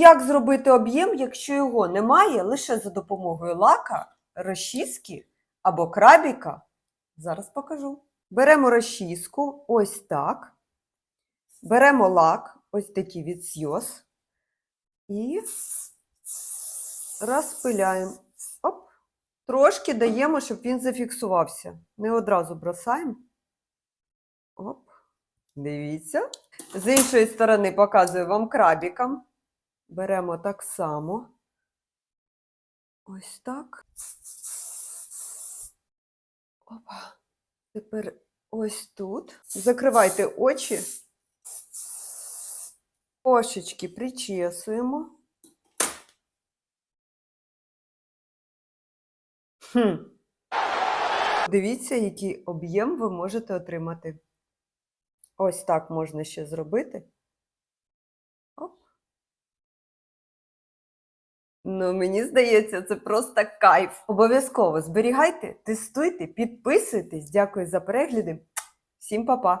Як зробити об'єм, якщо його немає лише за допомогою лака, розчіски або крабіка? Зараз покажу. Беремо розчіску ось так. Беремо лак, ось такий від Сйоз. І розпиляємо. Оп. Трошки даємо, щоб він зафіксувався. Не одразу бросаємо. Оп. Дивіться. З іншої сторони показую вам крабіком. Беремо так само. Ось так. Опа. Тепер ось тут. Закривайте очі. Кошечки причесуємо. Хм. Дивіться, який об'єм ви можете отримати. Ось так можна ще зробити. Оп. Ну, мені здається, це просто кайф. Обов'язково зберігайте, тестуйте, підписуйтесь. Дякую за перегляди. Всім па-па!